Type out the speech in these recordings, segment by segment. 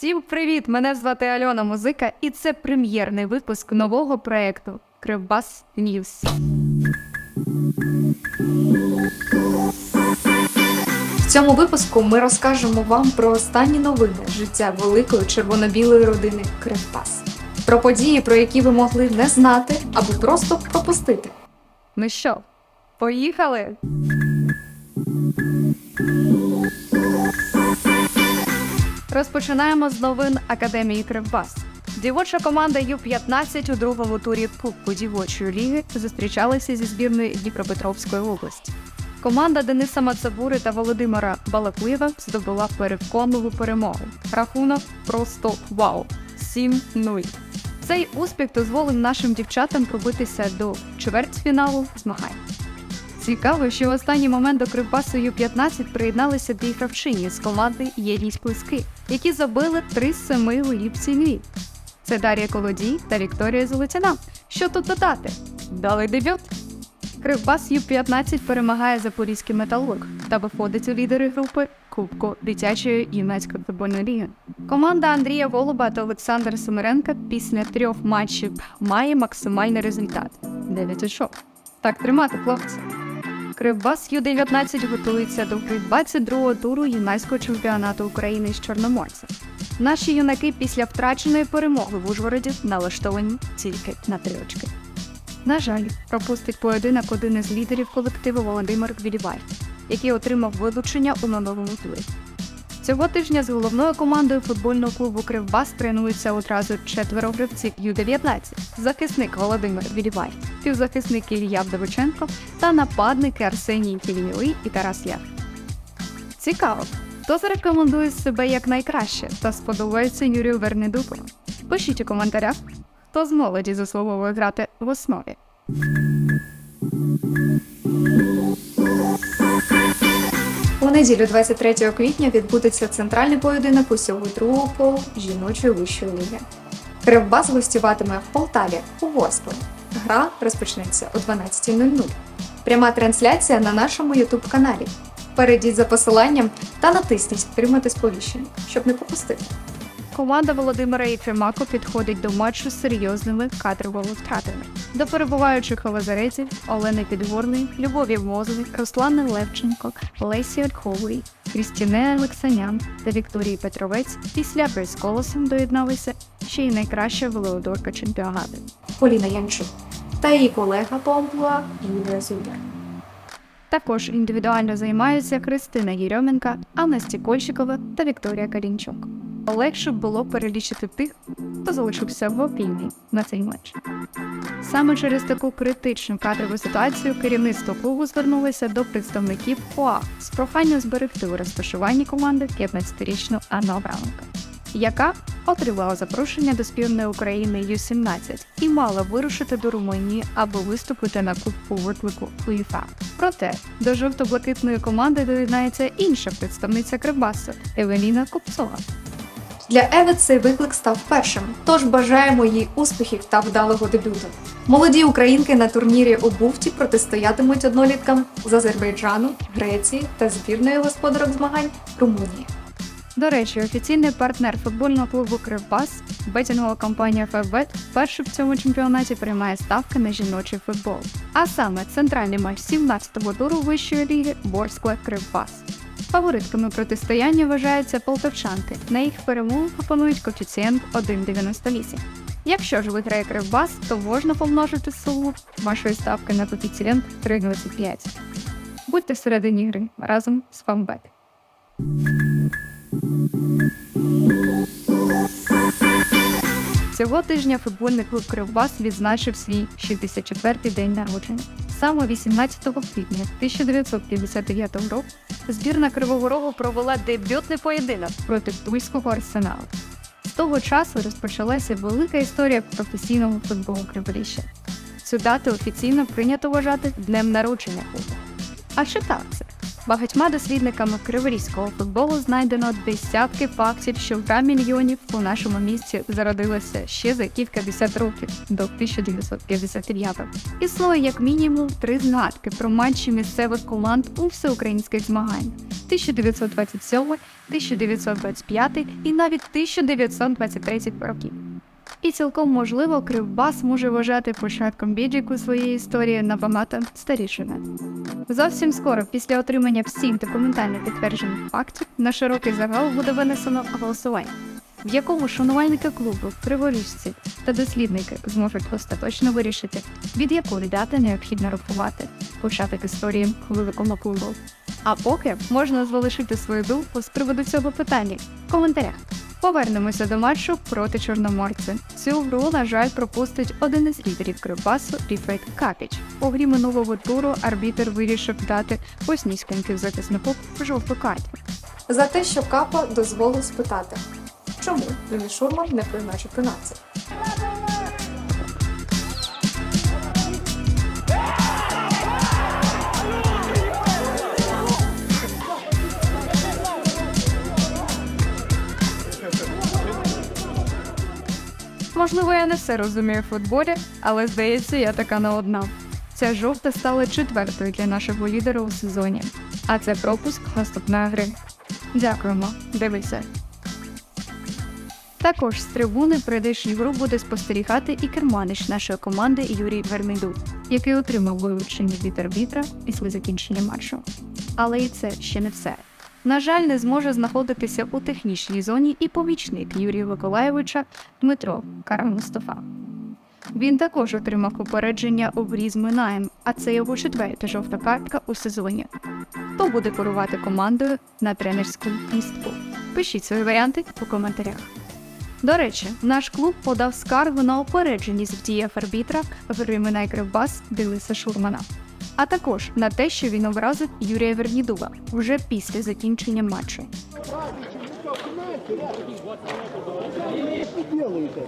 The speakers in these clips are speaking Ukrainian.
Всім привіт! Мене звати Альона Музика, і це прем'єрний випуск нового проекту Кривбас Ньюс. В цьому випуску ми розкажемо вам про останні новини життя великої червоно-білої родини Кривбас. Про події, про які ви могли не знати або просто пропустити. Ну що, поїхали? Розпочинаємо з новин Академії Кривбас. Дівоча команда Ю-15 у другому турі Кубку дівочої ліги зустрічалася зі збірною Дніпропетровської області. Команда Дениса Мацабури та Володимира Балакуєва здобула переконливу перемогу. Рахунок просто вау! 7-0. Цей успіх дозволив нашим дівчатам пробитися до чвертьфіналу змагань. Цікаво, що в останній момент до Кривбасу Ю-15 приєдналися дві гравчині з команди Єрісь Плески, які забили три з семи голів сім'ї. Це Дар'я Колодій та Вікторія Золотяна. Що тут додати? Дали дебют. Кривбас Ю-15 перемагає Запорізький металург та виходить у лідери групи Кубку дитячої юнацької футбольної ліги. Команда Андрія Голуба та Олександра Семеренка після трьох матчів має максимальний результат 9 очок. Так тримати, хлопці. Кривбас Ю-19 готується до гри 22-го туру юнацького чемпіонату України з Чорноморця. Наші юнаки після втраченої перемоги в Ужгороді налаштовані тільки на три очки. На жаль, пропустить поєдинок один із лідерів колективу Володимир Гвілівай, який отримав вилучення у новому турі. Цього тижня з головною командою футбольного клубу Кривбас тренуються одразу четверо гравців Ю-19, захисник Володимир Вілівай, півзахисник Ілля Вдовиченко та нападники Арсеній Кіліньовий і Тарас Яр. Цікаво, хто зарекомендує себе як найкраще та сподобається Юрію Вернедупу? Пишіть у коментарях, хто з молоді заслуговує грати в основі. Неділю 23 квітня відбудеться центральний поєдинок усього другого жіночої вищої ліги. Кривбас гостюватиме в Полтаві у Ворсклі. Гра розпочнеться о 12.00. Пряма трансляція на нашому youtube каналі. Перейдіть за посиланням та натисніть підтримати сповіщення, щоб не пропустити. Команда Володимира Єфремако підходить до матчу з серйозними кадровими втратами. До перебуваючих у Олени Підгорний, Любові Мозові, Руслани Левченко, Лесі Ольхової, Крістіне Олексанян та Вікторії Петровець після прес-колосом доєдналися ще й найкраща велеодорка чемпіонату Поліна Янчук та її колега по амплуа Юлія Зубер. Також індивідуально займаються Христина Єрьоменка, Анна Стікольщикова та Вікторія Калінчук. Легше було перелічити тих, хто залишився в опільній на цей матч. Саме через таку критичну кадрову ситуацію керівництво клубу звернулося до представників УА з проханням зберегти у розташуванні команди 15-річну Анну Абраменко, яка отримала запрошення до збірної України Ю-17 і мала вирушити до Румунії, аби виступити на кубку виклику УЄФА. Проте до жовто-блакитної команди доєднається інша представниця Кривбасу Евеліна Купцова. Для Еви цей виклик став першим, тож бажаємо їй успіхів та вдалого дебюту. Молоді українки на турнірі у Буфті протистоятимуть одноліткам з Азербайджану, Греції та збірної господарок змагань Румунії. До речі, офіційний партнер футбольного клубу Кривбас, бетінгова компанія Фебет, вперше в цьому чемпіонаті приймає ставки на жіночий футбол. А саме центральний матч 17-го туру вищої ліги Борськла Кривбас. Фаворитками протистояння вважаються полтавчанки. На їх перемогу пропонують коефіцієнт 1,98. Якщо ж виграє Кривбас, то можна помножити суму вашої ставки на коефіцієнт 3,25. Будьте всередині гри разом з Фамбет. Цього тижня футбольний клуб Кривбас відзначив свій 64-й день народження. Саме 18 квітня 1959 року збірна Кривого Рогу провела дебютний поєдинок проти Тульського арсеналу. З того часу розпочалася велика історія професійного футболу Криворіжжя. Цю дату офіційно прийнято вважати днем народження клубу. А що так це? Багатьма дослідниками криворізького футболу знайдено десятки фактів, що гра мільйонів у нашому місті зародилася ще за кількадесят років до 1959-го. Існує як мінімум три згадки про матчі місцевих команд у всеукраїнських змаганнях 1927, 1925 і навіть 1923 років. І цілком можливо, Кривбас може вважати початком відліку своєї історії набагато старішими. Зовсім скоро, після отримання всіх документально підтверджених фактів, на широкий загал буде винесено голосування, в якому шанувальники клубу, криворіжці та дослідники зможуть остаточно вирішити, від якої дати необхідно рахувати початок історії великого клубу. А поки можна залишити свою думку з приводу цього питання в коментарях. Повернемося до матчу проти чорноморця. Цю гру, на жаль, пропустить один із лідерів Кривбасу Ріфейт Капіч. У грі минулого туру арбітер вирішив дати боснійському півзахиснику жовту картку. За те, що Капа дозволив спитати, чому Ліві Шурман не призначив 13. Можливо, я не все розумію в футболі, але здається, я така не одна. Ця жовта стала четвертою для нашого лідера у сезоні. А це пропуск наступної гри. Дякуємо, дивися. Також з трибуни прийдешню гру буде спостерігати і керманич нашої команди Юрій Верміду, який отримав вилучення від арбітра після закінчення матчу. Але і це ще не все. На жаль, не зможе знаходитися у технічній зоні і помічник Юрія Миколаєвича Дмитро Карамустафа. Він також отримав попередження грі Минаєм, а це його четверта жовта картка у сезоні. Хто буде керувати командою на тренерську містку? Пишіть свої варіанти у коментарях. До речі, наш клуб подав скаргу на опередженість в діях арбітра в грі Минай Кривбас Дениса Шурмана, а також на те, що він образив Юрія Вернідула вже після закінчення матчу. делаете?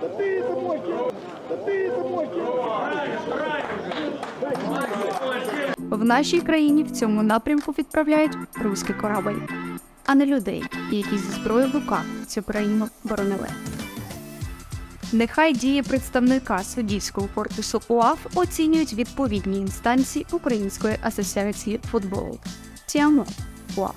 Да ты это мой киll! Да ты это мой киll! В нашій країні в цьому напрямку відправляють руський корабель, а не людей, які зі зброєю в руках цю країну боронили. Нехай дії представника суддівського корпусу УАФ оцінюють відповідні інстанції Української асоціації футболу. Тіамо УАФ.